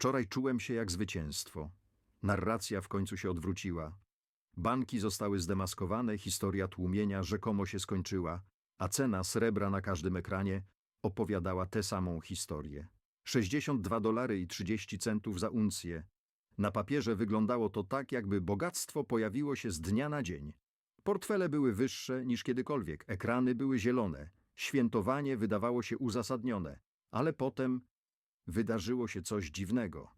Wczoraj czułem się jak zwycięstwo. Narracja w końcu się odwróciła. Banki zostały zdemaskowane, historia tłumienia rzekomo się skończyła, a cena srebra na każdym ekranie opowiadała tę samą historię. 62 dolary i 30 centów za uncję. Na papierze wyglądało to tak, jakby bogactwo pojawiło się z dnia na dzień. Portfele były wyższe niż kiedykolwiek, ekrany były zielone, świętowanie wydawało się uzasadnione, ale potem wydarzyło się coś dziwnego.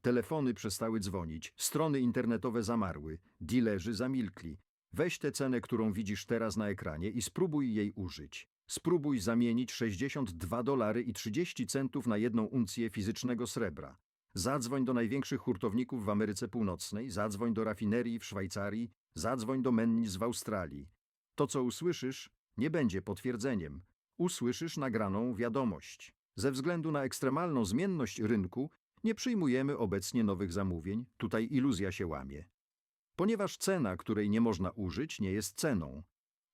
Telefony przestały dzwonić, strony internetowe zamarły, dilerzy zamilkli. Weź tę cenę, którą widzisz teraz na ekranie i spróbuj jej użyć. Spróbuj zamienić 62 dolary i 30 centów na jedną uncję fizycznego srebra. Zadzwoń do największych hurtowników w Ameryce Północnej, zadzwoń do rafinerii w Szwajcarii, zadzwoń do mennic w Australii. To, co usłyszysz, nie będzie potwierdzeniem. Usłyszysz nagraną wiadomość. Ze względu na ekstremalną zmienność rynku nie przyjmujemy obecnie nowych zamówień, tutaj iluzja się łamie. Ponieważ cena, której nie można użyć, nie jest ceną,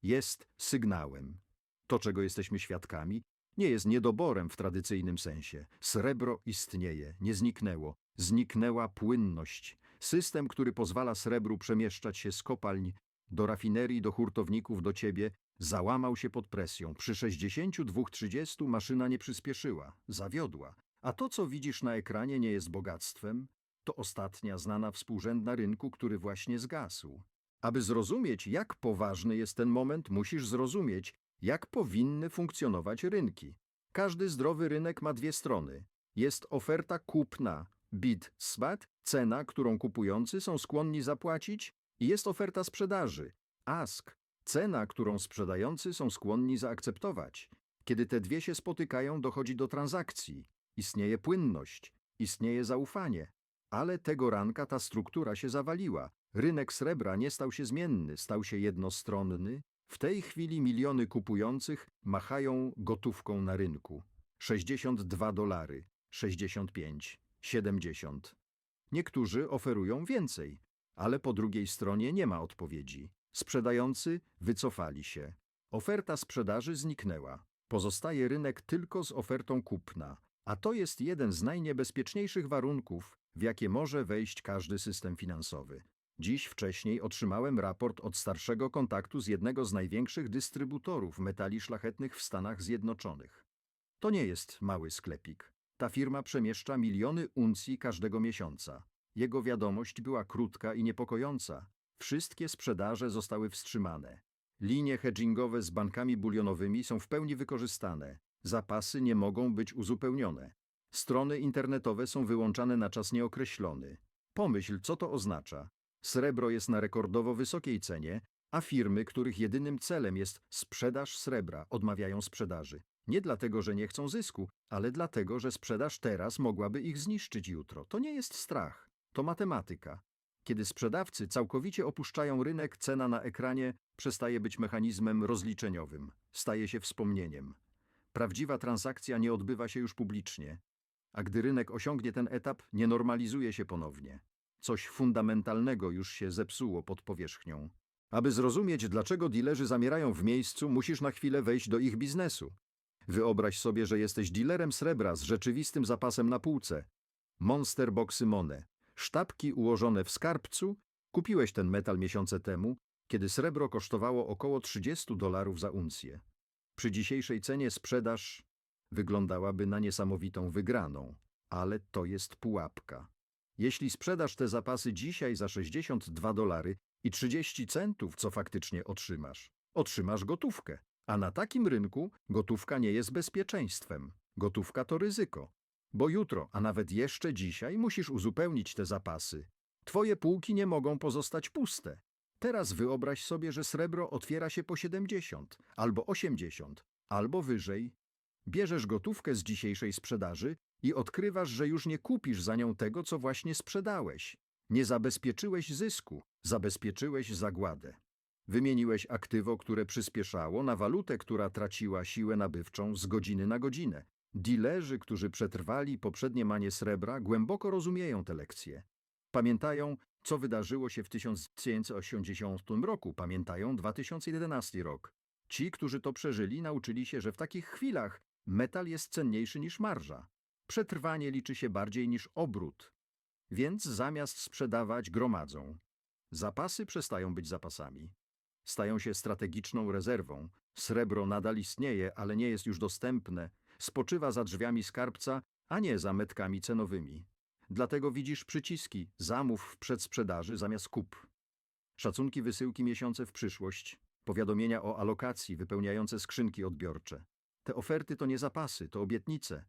jest sygnałem. To, czego jesteśmy świadkami, nie jest niedoborem w tradycyjnym sensie. Srebro istnieje, nie zniknęło. Zniknęła płynność. System, który pozwala srebru przemieszczać się z kopalń do rafinerii, do hurtowników, do ciebie, załamał się pod presją. Przy 62-30 maszyna nie przyspieszyła, zawiodła. A to, co widzisz na ekranie, nie jest bogactwem. To ostatnia znana współrzędna rynku, który właśnie zgasł. Aby zrozumieć, jak poważny jest ten moment, musisz zrozumieć, jak powinny funkcjonować rynki. Każdy zdrowy rynek ma dwie strony. Jest oferta kupna, bid swat, cena, którą kupujący są skłonni zapłacić, i jest oferta sprzedaży, ask, cena, którą sprzedający są skłonni zaakceptować. Kiedy te dwie się spotykają, dochodzi do transakcji. Istnieje płynność, istnieje zaufanie. Ale tego ranka ta struktura się zawaliła. Rynek srebra nie stał się zmienny, stał się jednostronny. W tej chwili miliony kupujących machają gotówką na rynku. 62 dolary, 65, 70. Niektórzy oferują więcej, ale po drugiej stronie nie ma odpowiedzi. Sprzedający wycofali się. Oferta sprzedaży zniknęła. Pozostaje rynek tylko z ofertą kupna, a to jest jeden z najniebezpieczniejszych warunków, w jakie może wejść każdy system finansowy. Dziś wcześniej otrzymałem raport od starszego kontaktu z jednego z największych dystrybutorów metali szlachetnych w Stanach Zjednoczonych. To nie jest mały sklepik. Ta firma przemieszcza miliony uncji każdego miesiąca. Jego wiadomość była krótka i niepokojąca. Wszystkie sprzedaże zostały wstrzymane. Linie hedgingowe z bankami bulionowymi są w pełni wykorzystane. Zapasy nie mogą być uzupełnione. Strony internetowe są wyłączane na czas nieokreślony. Pomyśl, co to oznacza. Srebro jest na rekordowo wysokiej cenie, a firmy, których jedynym celem jest sprzedaż srebra, odmawiają sprzedaży. Nie dlatego, że nie chcą zysku, ale dlatego, że sprzedaż teraz mogłaby ich zniszczyć jutro. To nie jest strach, to matematyka. Kiedy sprzedawcy całkowicie opuszczają rynek, cena na ekranie przestaje być mechanizmem rozliczeniowym, staje się wspomnieniem. Prawdziwa transakcja nie odbywa się już publicznie, a gdy rynek osiągnie ten etap, nie normalizuje się ponownie. Coś fundamentalnego już się zepsuło pod powierzchnią. Aby zrozumieć, dlaczego dilerzy zamierają w miejscu, musisz na chwilę wejść do ich biznesu. Wyobraź sobie, że jesteś dealerem srebra z rzeczywistym zapasem na półce. Monster Boxy Mone. Sztabki ułożone w skarbcu. Kupiłeś ten metal miesiące temu, kiedy srebro kosztowało około 30 dolarów za uncję. Przy dzisiejszej cenie sprzedaż wyglądałaby na niesamowitą wygraną, ale to jest pułapka. Jeśli sprzedasz te zapasy dzisiaj za 62 dolary i 30 centów, co faktycznie otrzymasz, otrzymasz gotówkę. A na takim rynku gotówka nie jest bezpieczeństwem. Gotówka to ryzyko. Bo jutro, a nawet jeszcze dzisiaj, musisz uzupełnić te zapasy. Twoje półki nie mogą pozostać puste. Teraz wyobraź sobie, że srebro otwiera się po 70, albo 80, albo wyżej. Bierzesz gotówkę z dzisiejszej sprzedaży i odkrywasz, że już nie kupisz za nią tego, co właśnie sprzedałeś. Nie zabezpieczyłeś zysku, zabezpieczyłeś zagładę. Wymieniłeś aktywo, które przyspieszało, na walutę, która traciła siłę nabywczą z godziny na godzinę. Dilerzy, którzy przetrwali poprzednie manie srebra, głęboko rozumieją te lekcje. Pamiętają, co wydarzyło się w 1980 roku, pamiętają 2011 rok. Ci, którzy to przeżyli, nauczyli się, że w takich chwilach metal jest cenniejszy niż marża. Przetrwanie liczy się bardziej niż obrót. Więc zamiast sprzedawać, gromadzą. Zapasy przestają być zapasami. Stają się strategiczną rezerwą. Srebro nadal istnieje, ale nie jest już dostępne. Spoczywa za drzwiami skarbca, a nie za metkami cenowymi. Dlatego widzisz przyciski zamów w przedsprzedaży zamiast kup. Szacunki wysyłki miesiące w przyszłość, powiadomienia o alokacji wypełniające skrzynki odbiorcze. Te oferty to nie zapasy, to obietnice.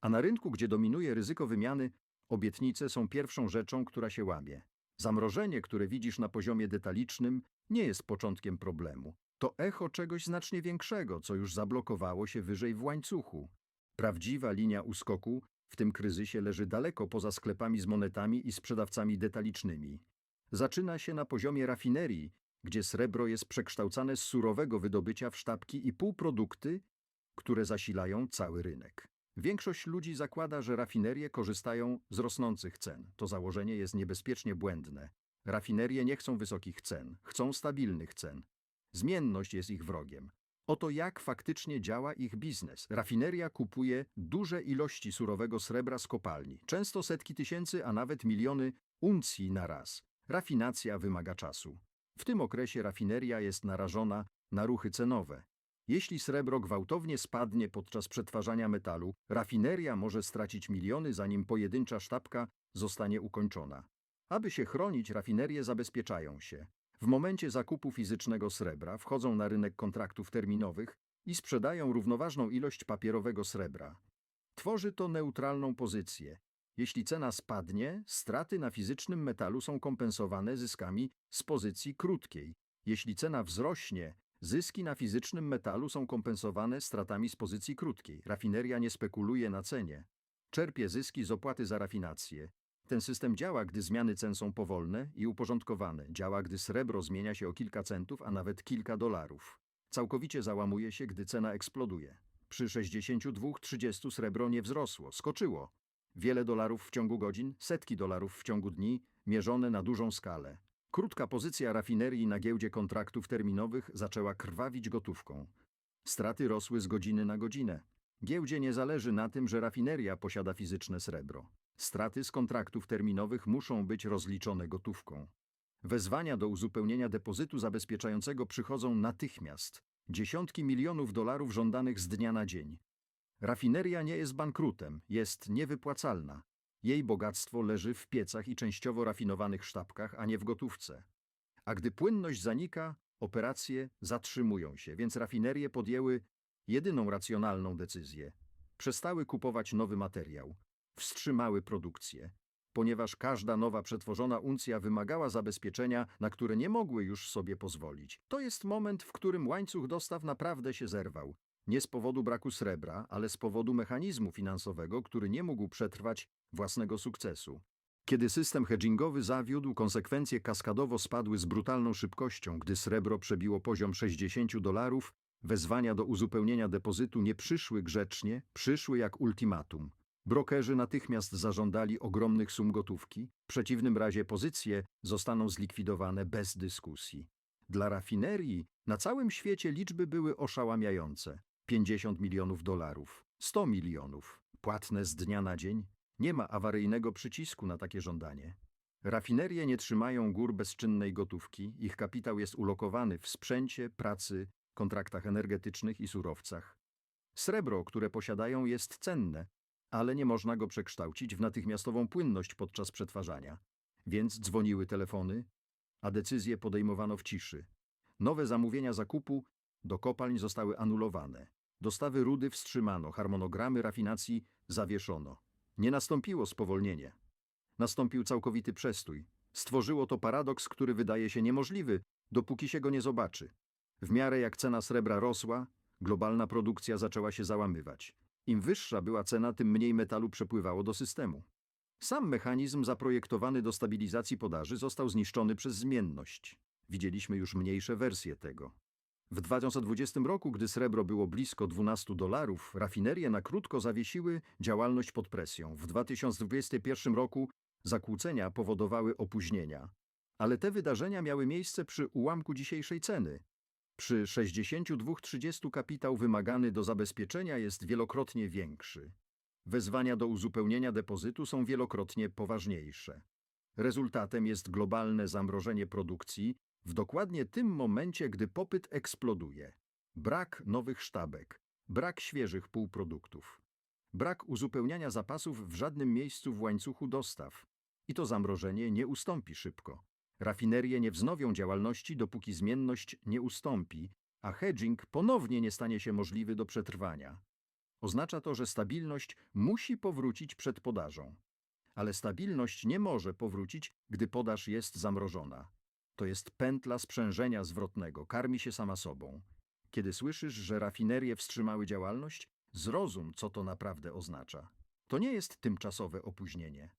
A na rynku, gdzie dominuje ryzyko wymiany, obietnice są pierwszą rzeczą, która się łamie. Zamrożenie, które widzisz na poziomie detalicznym, nie jest początkiem problemu. To echo czegoś znacznie większego, co już zablokowało się wyżej w łańcuchu. Prawdziwa linia uskoku w tym kryzysie leży daleko poza sklepami z monetami i sprzedawcami detalicznymi. Zaczyna się na poziomie rafinerii, gdzie srebro jest przekształcane z surowego wydobycia w sztabki i półprodukty, które zasilają cały rynek. Większość ludzi zakłada, że rafinerie korzystają z rosnących cen. To założenie jest niebezpiecznie błędne. Rafinerie nie chcą wysokich cen, chcą stabilnych cen. Zmienność jest ich wrogiem. Oto jak faktycznie działa ich biznes. Rafineria kupuje duże ilości surowego srebra z kopalni, często setki tysięcy, a nawet miliony uncji na raz. Rafinacja wymaga czasu. W tym okresie rafineria jest narażona na ruchy cenowe. Jeśli srebro gwałtownie spadnie podczas przetwarzania metalu, rafineria może stracić miliony, zanim pojedyncza sztabka zostanie ukończona. Aby się chronić, rafinerie zabezpieczają się. W momencie zakupu fizycznego srebra wchodzą na rynek kontraktów terminowych i sprzedają równoważną ilość papierowego srebra. Tworzy to neutralną pozycję. Jeśli cena spadnie, straty na fizycznym metalu są kompensowane zyskami z pozycji krótkiej. Jeśli cena wzrośnie, zyski na fizycznym metalu są kompensowane stratami z pozycji krótkiej. Rafineria nie spekuluje na cenie. Czerpie zyski z opłaty za rafinację. Ten system działa, gdy zmiany cen są powolne i uporządkowane. Działa, gdy srebro zmienia się o kilka centów, a nawet kilka dolarów. Całkowicie załamuje się, gdy cena eksploduje. Przy 62-30 srebro nie wzrosło, skoczyło. Wiele dolarów w ciągu godzin, setki dolarów w ciągu dni, mierzone na dużą skalę. Krótka pozycja rafinerii na giełdzie kontraktów terminowych zaczęła krwawić gotówką. Straty rosły z godziny na godzinę. Giełdzie nie zależy na tym, że rafineria posiada fizyczne srebro. Straty z kontraktów terminowych muszą być rozliczone gotówką. Wezwania do uzupełnienia depozytu zabezpieczającego przychodzą natychmiast. Dziesiątki milionów dolarów żądanych z dnia na dzień. Rafineria nie jest bankrutem, jest niewypłacalna. Jej bogactwo leży w piecach i częściowo rafinowanych sztabkach, a nie w gotówce. A gdy płynność zanika, operacje zatrzymują się, więc rafinerie podjęły jedyną racjonalną decyzję. Przestały kupować nowy materiał, wstrzymały produkcję, ponieważ każda nowa przetworzona uncja wymagała zabezpieczenia, na które nie mogły już sobie pozwolić. To jest moment, w którym łańcuch dostaw naprawdę się zerwał. Nie z powodu braku srebra, ale z powodu mechanizmu finansowego, który nie mógł przetrwać własnego sukcesu. Kiedy system hedgingowy zawiódł, konsekwencje kaskadowo spadły z brutalną szybkością. Gdy srebro przebiło poziom 60 dolarów, wezwania do uzupełnienia depozytu nie przyszły grzecznie, przyszły jak ultimatum. Brokerzy natychmiast zażądali ogromnych sum gotówki, w przeciwnym razie pozycje zostaną zlikwidowane bez dyskusji. Dla rafinerii na całym świecie liczby były oszałamiające. 50 milionów dolarów, 100 milionów, płatne z dnia na dzień. Nie ma awaryjnego przycisku na takie żądanie. Rafinerie nie trzymają gór bezczynnej gotówki, ich kapitał jest ulokowany w sprzęcie, pracy, kontraktach energetycznych i surowcach. Srebro, które posiadają, jest cenne, ale nie można go przekształcić w natychmiastową płynność podczas przetwarzania. Więc dzwoniły telefony, a decyzje podejmowano w ciszy. Nowe zamówienia zakupu do kopalń zostały anulowane. Dostawy rudy wstrzymano, harmonogramy rafinacji zawieszono. Nie nastąpiło spowolnienie. Nastąpił całkowity przestój. Stworzyło to paradoks, który wydaje się niemożliwy, dopóki się go nie zobaczy. W miarę jak cena srebra rosła, globalna produkcja zaczęła się załamywać. Im wyższa była cena, tym mniej metalu przepływało do systemu. Sam mechanizm zaprojektowany do stabilizacji podaży został zniszczony przez zmienność. Widzieliśmy już mniejsze wersje tego. W 2020 roku, gdy srebro było blisko 12 dolarów, rafinerie na krótko zawiesiły działalność pod presją. W 2021 roku zakłócenia powodowały opóźnienia. Ale te wydarzenia miały miejsce przy ułamku dzisiejszej ceny. Przy 62-30 kapitał wymagany do zabezpieczenia jest wielokrotnie większy. Wezwania do uzupełnienia depozytu są wielokrotnie poważniejsze. Rezultatem jest globalne zamrożenie produkcji w dokładnie tym momencie, gdy popyt eksploduje. Brak nowych sztabek, brak świeżych półproduktów, brak uzupełniania zapasów w żadnym miejscu w łańcuchu dostaw. I to zamrożenie nie ustąpi szybko. Rafinerie nie wznowią działalności, dopóki zmienność nie ustąpi, a hedging ponownie nie stanie się możliwy do przetrwania. Oznacza to, że stabilność musi powrócić przed podażą. Ale stabilność nie może powrócić, gdy podaż jest zamrożona. To jest pętla sprzężenia zwrotnego, karmi się sama sobą. Kiedy słyszysz, że rafinerie wstrzymały działalność, zrozum, co to naprawdę oznacza. To nie jest tymczasowe opóźnienie.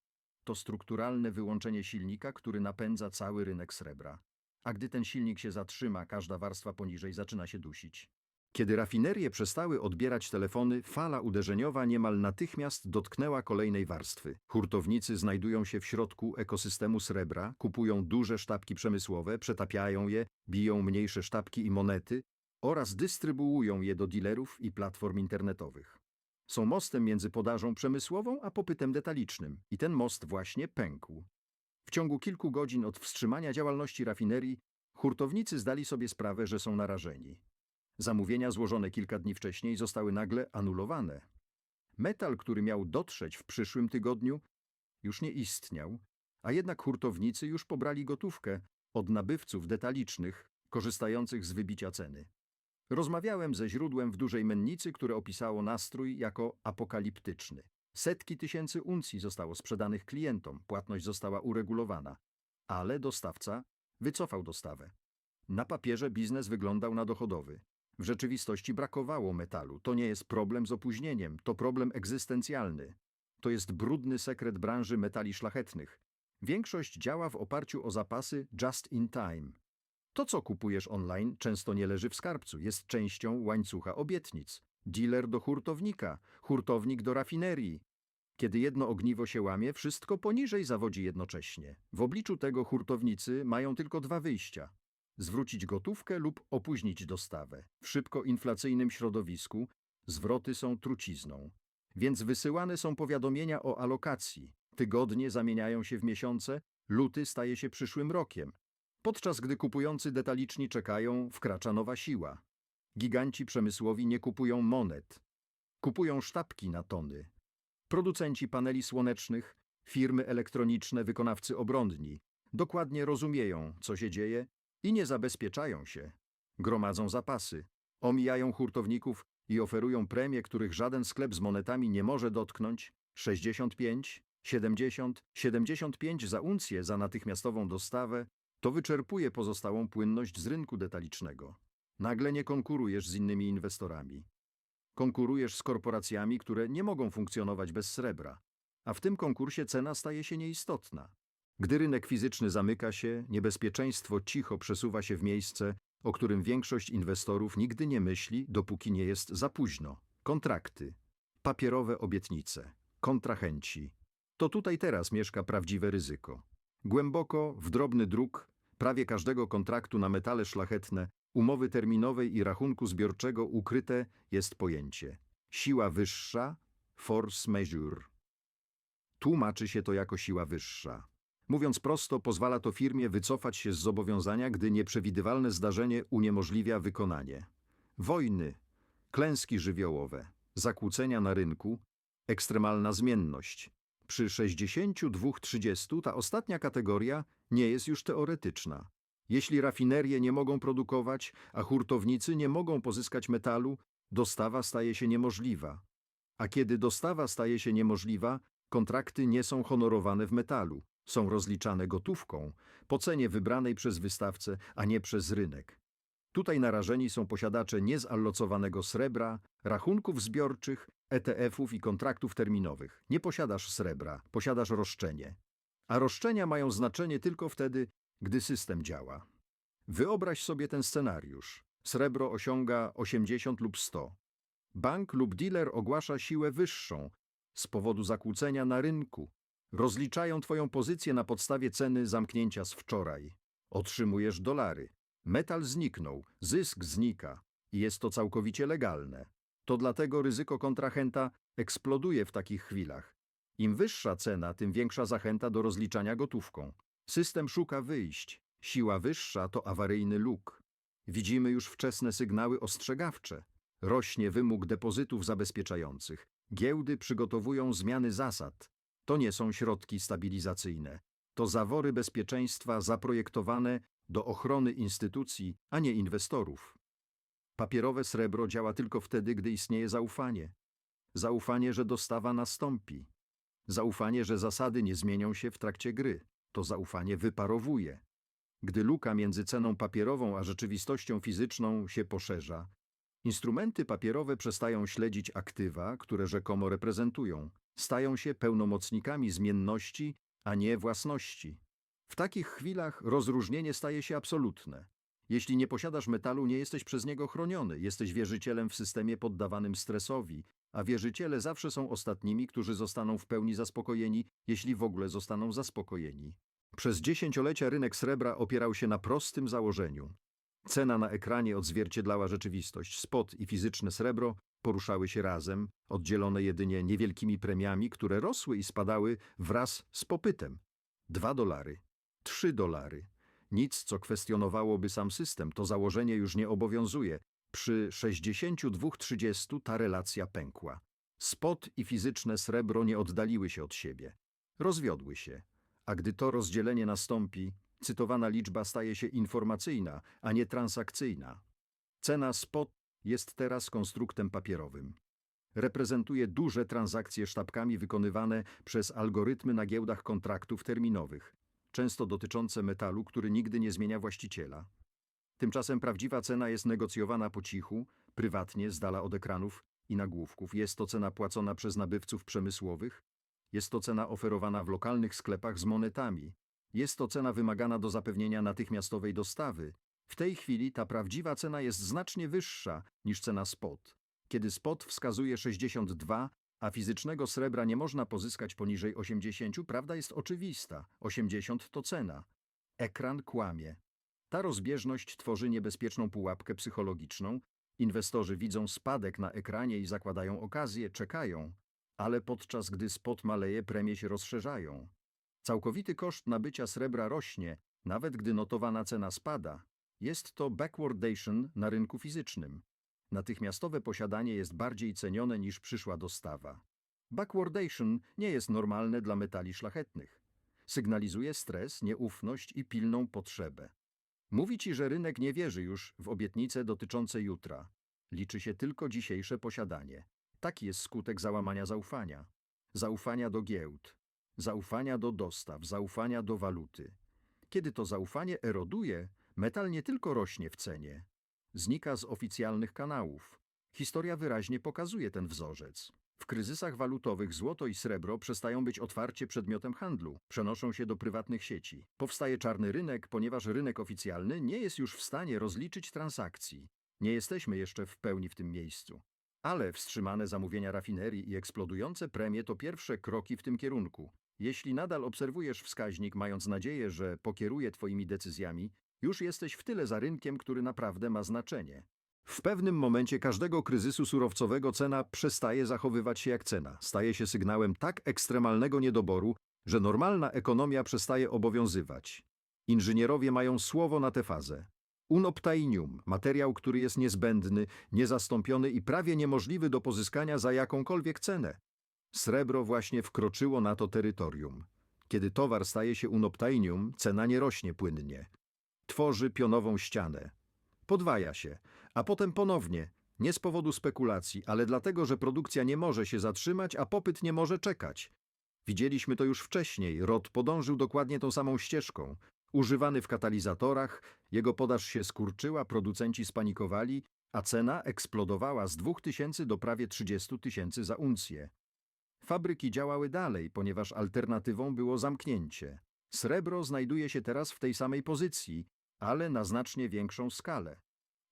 To strukturalne wyłączenie silnika, który napędza cały rynek srebra. A gdy ten silnik się zatrzyma, każda warstwa poniżej zaczyna się dusić. Kiedy rafinerie przestały odbierać telefony, fala uderzeniowa niemal natychmiast dotknęła kolejnej warstwy. Hurtownicy znajdują się w środku ekosystemu srebra, kupują duże sztabki przemysłowe, przetapiają je, biją mniejsze sztabki i monety oraz dystrybuują je do dealerów i platform internetowych. Są mostem między podażą przemysłową a popytem detalicznym i ten most właśnie pękł. W ciągu kilku godzin od wstrzymania działalności rafinerii hurtownicy zdali sobie sprawę, że są narażeni. Zamówienia złożone kilka dni wcześniej zostały nagle anulowane. Metal, który miał dotrzeć w przyszłym tygodniu, już nie istniał, a jednak hurtownicy już pobrali gotówkę od nabywców detalicznych korzystających z wybicia ceny. Rozmawiałem ze źródłem w dużej mennicy, które opisało nastrój jako apokaliptyczny. Setki tysięcy uncji zostało sprzedanych klientom, płatność została uregulowana, ale dostawca wycofał dostawę. Na papierze biznes wyglądał na dochodowy. W rzeczywistości brakowało metalu. To nie jest problem z opóźnieniem, to problem egzystencjalny. To jest brudny sekret branży metali szlachetnych. Większość działa w oparciu o zapasy just in time. To, co kupujesz online, często nie leży w skarbcu, jest częścią łańcucha obietnic. Dealer do hurtownika, hurtownik do rafinerii. Kiedy jedno ogniwo się łamie, wszystko poniżej zawodzi jednocześnie. W obliczu tego hurtownicy mają tylko dwa wyjścia. Zwrócić gotówkę lub opóźnić dostawę. W szybko inflacyjnym środowisku zwroty są trucizną. Więc wysyłane są powiadomienia o alokacji. Tygodnie zamieniają się w miesiące, luty staje się przyszłym rokiem. Podczas gdy kupujący detaliczni czekają, wkracza nowa siła. Giganci przemysłowi nie kupują monet. Kupują sztabki na tony. Producenci paneli słonecznych, firmy elektroniczne, wykonawcy obrądni dokładnie rozumieją, co się dzieje i nie zabezpieczają się. Gromadzą zapasy, omijają hurtowników i oferują premie, których żaden sklep z monetami nie może dotknąć 65, 70, 75 za uncję za natychmiastową dostawę, to wyczerpuje pozostałą płynność z rynku detalicznego. Nagle nie konkurujesz z innymi inwestorami. Konkurujesz z korporacjami, które nie mogą funkcjonować bez srebra, a w tym konkursie cena staje się nieistotna. Gdy rynek fizyczny zamyka się, niebezpieczeństwo cicho przesuwa się w miejsce, o którym większość inwestorów nigdy nie myśli, dopóki nie jest za późno. Kontrakty, papierowe obietnice, kontrahenci. To tutaj teraz mieszka prawdziwe ryzyko. Głęboko, w drobny druk, prawie każdego kontraktu na metale szlachetne, umowy terminowej i rachunku zbiorczego ukryte jest pojęcie siła wyższa, force majeure. Tłumaczy się to jako siła wyższa. Mówiąc prosto, pozwala to firmie wycofać się z zobowiązania, gdy nieprzewidywalne zdarzenie uniemożliwia wykonanie. Wojny, klęski żywiołowe, zakłócenia na rynku, ekstremalna zmienność. Przy 62-30 ta ostatnia kategoria nie jest już teoretyczna. Jeśli rafinerie nie mogą produkować, a hurtownicy nie mogą pozyskać metalu, dostawa staje się niemożliwa. A kiedy dostawa staje się niemożliwa, kontrakty nie są honorowane w metalu, są rozliczane gotówką, po cenie wybranej przez wystawcę, a nie przez rynek. Tutaj narażeni są posiadacze niezallocowanego srebra, rachunków zbiorczych, ETF-ów i kontraktów terminowych. Nie posiadasz srebra, posiadasz roszczenie. A roszczenia mają znaczenie tylko wtedy, gdy system działa. Wyobraź sobie ten scenariusz. Srebro osiąga 80 lub 100. Bank lub dealer ogłasza siłę wyższą z powodu zakłócenia na rynku. Rozliczają twoją pozycję na podstawie ceny zamknięcia z wczoraj. Otrzymujesz dolary. Metal zniknął, zysk znika i jest to całkowicie legalne. To dlatego ryzyko kontrahenta eksploduje w takich chwilach. Im wyższa cena, tym większa zachęta do rozliczania gotówką. System szuka wyjść. Siła wyższa to awaryjny luk. Widzimy już wczesne sygnały ostrzegawcze. Rośnie wymóg depozytów zabezpieczających. Giełdy przygotowują zmiany zasad. To nie są środki stabilizacyjne. To zawory bezpieczeństwa zaprojektowane do ochrony instytucji, a nie inwestorów. Papierowe srebro działa tylko wtedy, gdy istnieje zaufanie. Zaufanie, że dostawa nastąpi. Zaufanie, że zasady nie zmienią się w trakcie gry. To zaufanie wyparowuje. Gdy luka między ceną papierową a rzeczywistością fizyczną się poszerza, instrumenty papierowe przestają śledzić aktywa, które rzekomo reprezentują. Stają się pełnomocnikami zmienności, a nie własności. W takich chwilach rozróżnienie staje się absolutne. Jeśli nie posiadasz metalu, nie jesteś przez niego chroniony, jesteś wierzycielem w systemie poddawanym stresowi, a wierzyciele zawsze są ostatnimi, którzy zostaną w pełni zaspokojeni, jeśli w ogóle zostaną zaspokojeni. Przez dziesięciolecia rynek srebra opierał się na prostym założeniu. Cena na ekranie odzwierciedlała rzeczywistość. Spot i fizyczne srebro poruszały się razem, oddzielone jedynie niewielkimi premiami, które rosły i spadały wraz z popytem. Dwa dolary, trzy dolary. Nic, co kwestionowałoby sam system, to założenie już nie obowiązuje. Przy 62-30 ta relacja pękła. Spot i fizyczne srebro nie oddaliły się od siebie. Rozwiodły się. A gdy to rozdzielenie nastąpi, cytowana liczba staje się informacyjna, a nie transakcyjna. Cena spot jest teraz konstruktem papierowym. Reprezentuje duże transakcje sztabkami wykonywane przez algorytmy na giełdach kontraktów terminowych, często dotyczące metalu, który nigdy nie zmienia właściciela. Tymczasem prawdziwa cena jest negocjowana po cichu, prywatnie, z dala od ekranów i nagłówków. Jest to cena płacona przez nabywców przemysłowych, jest to cena oferowana w lokalnych sklepach z monetami, jest to cena wymagana do zapewnienia natychmiastowej dostawy. W tej chwili ta prawdziwa cena jest znacznie wyższa niż cena spot. Kiedy spot wskazuje 62, a fizycznego srebra nie można pozyskać poniżej 80, prawda jest oczywista. 80 to cena. Ekran kłamie. Ta rozbieżność tworzy niebezpieczną pułapkę psychologiczną. Inwestorzy widzą spadek na ekranie i zakładają okazję, czekają. Ale podczas gdy spot maleje, premie się rozszerzają. Całkowity koszt nabycia srebra rośnie, nawet gdy notowana cena spada. Jest to backwardation na rynku fizycznym. Natychmiastowe posiadanie jest bardziej cenione niż przyszła dostawa. Backwardation nie jest normalne dla metali szlachetnych. Sygnalizuje stres, nieufność i pilną potrzebę. Mówi ci, że rynek nie wierzy już w obietnice dotyczące jutra. Liczy się tylko dzisiejsze posiadanie. Taki jest skutek załamania zaufania. Zaufania do giełd, zaufania do dostaw, zaufania do waluty. Kiedy to zaufanie eroduje, metal nie tylko rośnie w cenie, znika z oficjalnych kanałów. Historia wyraźnie pokazuje ten wzorzec. W kryzysach walutowych złoto i srebro przestają być otwarcie przedmiotem handlu, przenoszą się do prywatnych sieci. Powstaje czarny rynek, ponieważ rynek oficjalny nie jest już w stanie rozliczyć transakcji. Nie jesteśmy jeszcze w pełni w tym miejscu. Ale wstrzymane zamówienia rafinerii i eksplodujące premie to pierwsze kroki w tym kierunku. Jeśli nadal obserwujesz wskaźnik, mając nadzieję, że pokieruje Twoimi decyzjami, już jesteś w tyle za rynkiem, który naprawdę ma znaczenie. W pewnym momencie każdego kryzysu surowcowego cena przestaje zachowywać się jak cena. Staje się sygnałem tak ekstremalnego niedoboru, że normalna ekonomia przestaje obowiązywać. Inżynierowie mają słowo na tę fazę. Unobtainium, materiał, który jest niezbędny, niezastąpiony i prawie niemożliwy do pozyskania za jakąkolwiek cenę. Srebro właśnie wkroczyło na to terytorium. Kiedy towar staje się unobtainium, cena nie rośnie płynnie. Tworzy pionową ścianę. Podwaja się, a potem ponownie, nie z powodu spekulacji, ale dlatego, że produkcja nie może się zatrzymać, a popyt nie może czekać. Widzieliśmy to już wcześniej. ROT podążył dokładnie tą samą ścieżką. Używany w katalizatorach, jego podaż się skurczyła, producenci spanikowali, a cena eksplodowała z 2000 do prawie 30 tysięcy za uncję. Fabryki działały dalej, ponieważ alternatywą było zamknięcie. Srebro znajduje się teraz w tej samej pozycji, ale na znacznie większą skalę.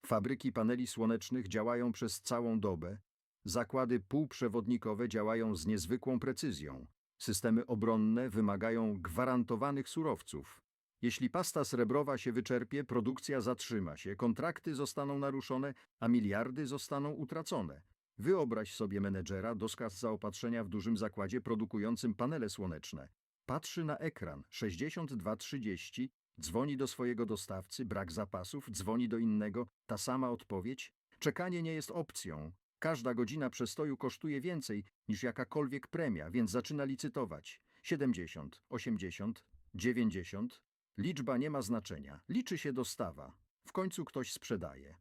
Fabryki paneli słonecznych działają przez całą dobę. Zakłady półprzewodnikowe działają z niezwykłą precyzją. Systemy obronne wymagają gwarantowanych surowców. Jeśli pasta srebrowa się wyczerpie, produkcja zatrzyma się, kontrakty zostaną naruszone, a miliardy zostaną utracone. Wyobraź sobie menedżera do skaz zaopatrzenia w dużym zakładzie produkującym panele słoneczne. Patrzy na ekran 6230, dzwoni do swojego dostawcy, brak zapasów, dzwoni do innego, ta sama odpowiedź. Czekanie nie jest opcją. Każda godzina przestoju kosztuje więcej niż jakakolwiek premia, więc zaczyna licytować. 70, 80, 90. Liczba nie ma znaczenia. Liczy się dostawa. W końcu ktoś sprzedaje.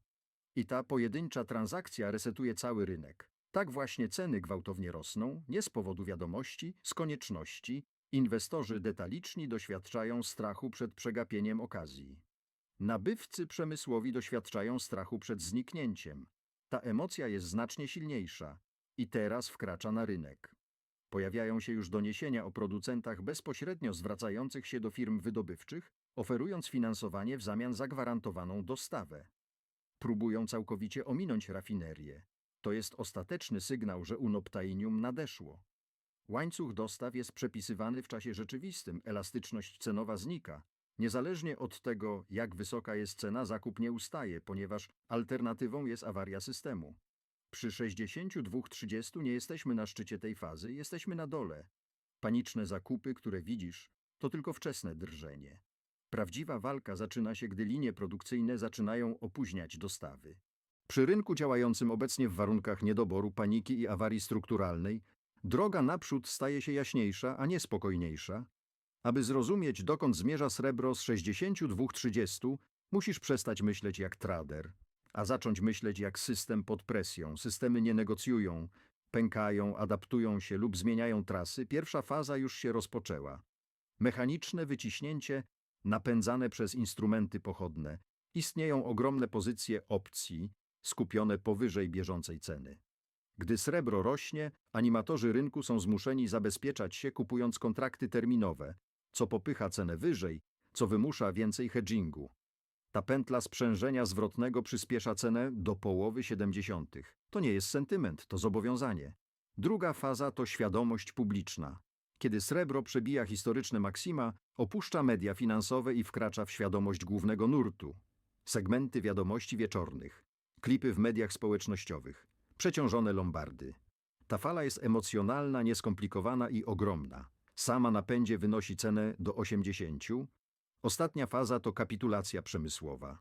I ta pojedyncza transakcja resetuje cały rynek. Tak właśnie ceny gwałtownie rosną, nie z powodu wiadomości, z konieczności. Inwestorzy detaliczni doświadczają strachu przed przegapieniem okazji. Nabywcy przemysłowi doświadczają strachu przed zniknięciem. Ta emocja jest znacznie silniejsza i teraz wkracza na rynek. Pojawiają się już doniesienia o producentach bezpośrednio zwracających się do firm wydobywczych, oferując finansowanie w zamian za gwarantowaną dostawę. Próbują całkowicie ominąć rafinerię. To jest ostateczny sygnał, że unoptainium nadeszło. Łańcuch dostaw jest przepisywany w czasie rzeczywistym, elastyczność cenowa znika. Niezależnie od tego, jak wysoka jest cena, zakup nie ustaje, ponieważ alternatywą jest awaria systemu. Przy 62-30 nie jesteśmy na szczycie tej fazy, jesteśmy na dole. Paniczne zakupy, które widzisz, to tylko wczesne drżenie. Prawdziwa walka zaczyna się, gdy linie produkcyjne zaczynają opóźniać dostawy. Przy rynku działającym obecnie w warunkach niedoboru, paniki i awarii strukturalnej, droga naprzód staje się jaśniejsza, a nie spokojniejsza. Aby zrozumieć, dokąd zmierza srebro z 62-30, musisz przestać myśleć jak trader, a zacząć myśleć jak system pod presją. Systemy nie negocjują, pękają, adaptują się lub zmieniają trasy. Pierwsza faza już się rozpoczęła. Mechaniczne wyciśnięcie napędzane przez instrumenty pochodne. Istnieją ogromne pozycje opcji skupione powyżej bieżącej ceny. Gdy srebro rośnie, animatorzy rynku są zmuszeni zabezpieczać się kupując kontrakty terminowe, co popycha cenę wyżej, co wymusza więcej hedgingu. Ta pętla sprzężenia zwrotnego przyspiesza cenę do połowy 70. To nie jest sentyment, to zobowiązanie. Druga faza to świadomość publiczna. Kiedy srebro przebija historyczne maksima, opuszcza media finansowe i wkracza w świadomość głównego nurtu. Segmenty wiadomości wieczornych, klipy w mediach społecznościowych, przeciążone lombardy. Ta fala jest emocjonalna, nieskomplikowana i ogromna. Sama na pędzie wynosi cenę do 80. Ostatnia faza to kapitulacja przemysłowa.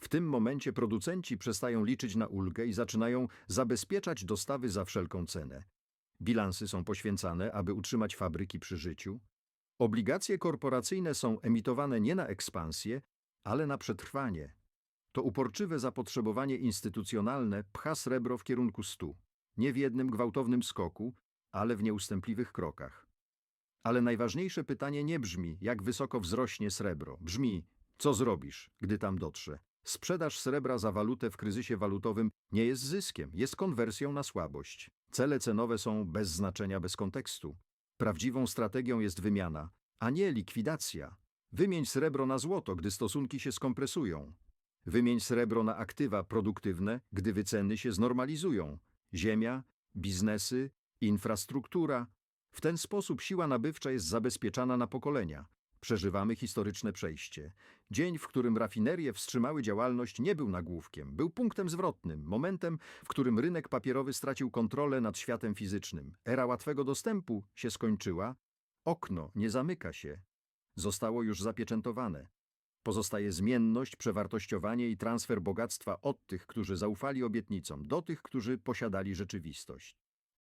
W tym momencie producenci przestają liczyć na ulgę i zaczynają zabezpieczać dostawy za wszelką cenę. Bilansy są poświęcane, aby utrzymać fabryki przy życiu. Obligacje korporacyjne są emitowane nie na ekspansję, ale na przetrwanie. To uporczywe zapotrzebowanie instytucjonalne pcha srebro w kierunku stu. Nie w jednym gwałtownym skoku, ale w nieustępliwych krokach. Ale najważniejsze pytanie nie brzmi, jak wysoko wzrośnie srebro. Brzmi, co zrobisz, gdy tam dotrze. Sprzedaż srebra za walutę w kryzysie walutowym nie jest zyskiem, jest konwersją na słabość. Cele cenowe są bez znaczenia, bez kontekstu. Prawdziwą strategią jest wymiana, a nie likwidacja. Wymień srebro na złoto, gdy stosunki się skompresują. Wymień srebro na aktywa produktywne, gdy wyceny się znormalizują. Ziemia, biznesy, infrastruktura. W ten sposób siła nabywcza jest zabezpieczana na pokolenia. Przeżywamy historyczne przejście. Dzień, w którym rafinerie wstrzymały działalność, nie był nagłówkiem, był punktem zwrotnym, momentem, w którym rynek papierowy stracił kontrolę nad światem fizycznym. Era łatwego dostępu się skończyła, okno nie zamyka się. Zostało już zapieczętowane. Pozostaje zmienność, przewartościowanie i transfer bogactwa od tych, którzy zaufali obietnicom, do tych, którzy posiadali rzeczywistość.